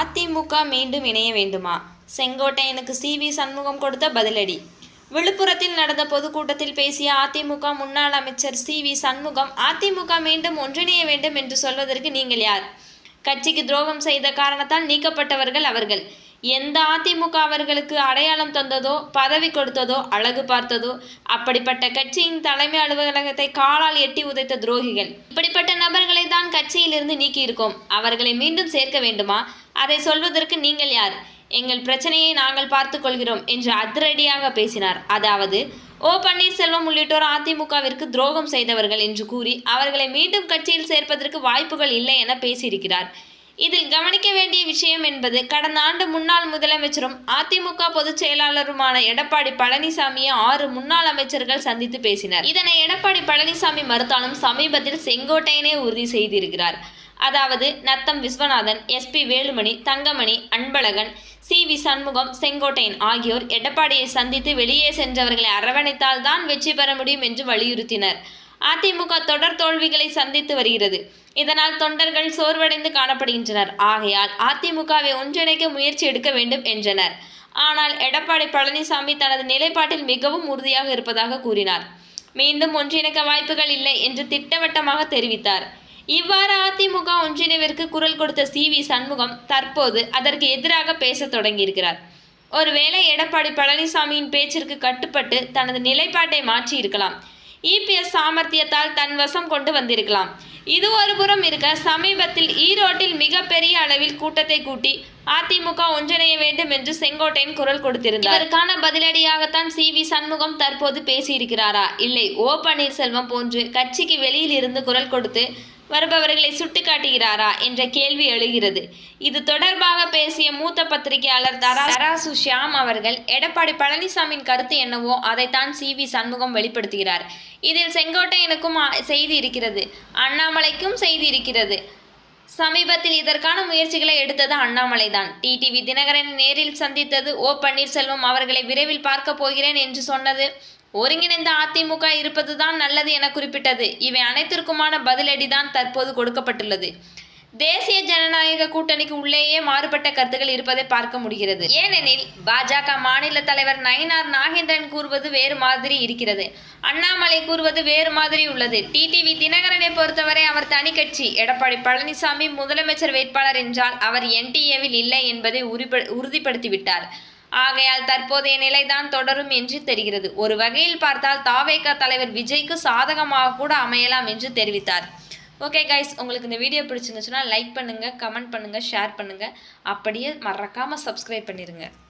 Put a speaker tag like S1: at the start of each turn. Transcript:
S1: அதிமுக மீண்டும் இணைய வேண்டுமா? செங்கோட்டையனுக்கு சி வி சண்முகம் கொடுத்த பதிலடி. விழுப்புரத்தில் நடந்த பொதுக்கூட்டத்தில் பேசிய அதிமுக முன்னாள் அமைச்சர் சி வி சண்முகம் அதிமுக மீண்டும் ஒன்றிணைய வேண்டும் என்று சொல்வதற்கு நீங்கள் யார்? கட்சிக்கு துரோகம் செய்த காரணத்தால் நீக்கப்பட்டவர்கள் அவர்கள். எந்த அதிமுக அவர்களுக்கு அடையாளம் தந்ததோ பதவி கொடுத்ததோ அழகு பார்த்ததோ அப்படிப்பட்ட கட்சியின் தலைமை அலுவலகத்தை காலால் எட்டி உதைத்த துரோகிகள். இப்படிப்பட்ட நபர்களை தான் கட்சியிலிருந்து நீக்கியிருக்கோம். அவர்களை மீண்டும் சேர்க்க வேண்டுமா? அதை சொல்வதற்கு நீங்கள் யார்? எங்கள் பிரச்சனையை நாங்கள் பார்த்துக்கொள்கிறோம் என்று அதிரடியாக பேசினார். அதாவது ஓ பன்னீர்செல்வம் உள்ளிட்டோர் அதிமுகவிற்கு துரோகம் செய்தவர்கள் என்று கூறி அவர்களை மீண்டும் கட்சியில் சேர்ப்பதற்கு வாய்ப்புகள் இல்லை என பேசியிருக்கிறார். இதில் கவனிக்க வேண்டிய விஷயம் என்பது கடந்த ஆண்டு முன்னாள் முதலமைச்சரும் அதிமுக பொதுச் செயலாளருமான எடப்பாடி பழனிசாமியை ஆறு முன்னாள் அமைச்சர்கள் சந்தித்து பேசினர். இதனை எடப்பாடி பழனிசாமி மறுத்தாலும் சமீபத்தில் செங்கோட்டையனே உறுதி செய்திருக்கிறார். அதாவது Natham Viswanathan SP Velumani Thangamani Anbazhagan C V Shanmugam Sengottaiyan ஆகியோர் எடப்பாடியை சந்தித்து வெளியே சென்றவர்களை அரவணைத்தால் தான் வெற்றி பெற முடியும் என்று வலியுறுத்தினர். அதிமுக தொடர் தோல்விகளை சந்தித்து வருகிறது. இதனால் தொண்டர்கள் சோர்வடைந்து காணப்படுகின்றனர். ஆகையால் அதிமுகவை ஒன்றிணைக்க முயற்சி எடுக்க வேண்டும் என்றனர். ஆனால் எடப்பாடி பழனிசாமி தனது நிலைப்பாட்டில் மிகவும் உறுதியாக இருப்பதாக கூறினார். மீண்டும் ஒன்றிணைக்க வாய்ப்புகள் இல்லை என்று திட்டவட்டமாக தெரிவித்தார். இவ்வாறு அதிமுக ஒன்றிணைவிற்கு குரல் கொடுத்த சி வி சண்முகம் தற்போது அதற்கு எதிராக பேசத் தொடங்கியிருக்கிறார். ஒருவேளை எடப்பாடி பழனிசாமியின் பேச்சிற்கு கட்டுப்பட்டு தனது நிலைப்பாட்டை மாற்றி இருக்கலாம் இபிஎஸ் சாமர்த்தியத்தால் தன் வசம் கொண்டு வந்திருக்கலாம். இது ஒரு புறம் இருக்க சமீபத்தில் ஈரோட்டில் மிகப்பெரிய அளவில் கூட்டத்தை கூட்டி அதிமுக ஒன்றிணைய வேண்டும் என்று செங்கோட்டையன் குரல் கொடுத்திருந்தார். இதற்கான பதிலடியாகத்தான் சி வி சண்முகம் தற்போது பேசியிருக்கிறாரா? இல்லை ஓ பன்னீர்செல்வம் போன்று கட்சிக்கு வெளியில் இருந்து குரல் கொடுத்து வருபவர்களை சுட்டிக்காட்டுகிறாரா என்ற கேள்வி எழுகிறது. இது தொடர்பாக பேசிய மூத்த பத்திரிகையாளர் தரா தராசு ஷியாம் அவர்கள் எடப்பாடி பழனிசாமியின் கருத்து என்னவோ அதைத்தான் சி. வி. சண்முகம் வெளிப்படுத்துகிறார். இதில் செங்கோட்டையனுக்கும் செய்தி இருக்கிறது. அண்ணாமலைக்கும் செய்தி இருக்கிறது. சமீபத்தில் இதற்கான முயற்சிகளை எடுத்தது அண்ணாமலை தான் டிடிவி தினகரன் நேரில் சந்தித்தது ஓ. பன்னீர்செல்வம் அவர்களை விரைவில் பார்க்க போகிறேன் என்று சொன்னது ஒருங்கிணைந்த அதிமுக இருப்பதுதான் நல்லது என குறிப்பிட்டது. இவை அனைத்திற்குமான பதிலடிதான் தற்போது கொடுக்கப்பட்டுள்ளது. தேசிய ஜனநாயக கூட்டணிக்கு உள்ளேயே மாறுபட்ட கருத்துக்கள் இருப்பதை பார்க்க முடிகிறது. ஏனெனில் பாஜக மாநில தலைவர் நயினார் நாகேந்திரன் கூறுவது வேறு மாதிரி இருக்கிறது. அண்ணாமலை கூறுவது வேறு மாதிரி உள்ளது. டிடிவி தினகரனை பொறுத்தவரை அவர் தனி கட்சி. எடப்பாடி பழனிசாமி முதலமைச்சர் வேட்பாளர் என்றால் அவர் என்டிஏவில் இல்லை என்பதை உறுதிப்படுத்திவிட்டார். ஆகையால் தற்போதைய நிலைதான் தொடரும் என்று தெரிகிறது. ஒரு வகையில் பார்த்தால் தாவேக தலைவர் விஜய்க்கு சாதகமாக கூட அமையலாம் என்று தெரிவித்தார். ஓகே கைஸ் உங்களுக்கு இந்த வீடியோ பிடிச்சிருந்துச்சுன்னா லைக் பண்ணுங்கள் கமெண்ட் பண்ணுங்கள் ஷேர் பண்ணுங்கள் அப்படியே மறக்காமல் சப்ஸ்கிரைப் பண்ணிடுங்க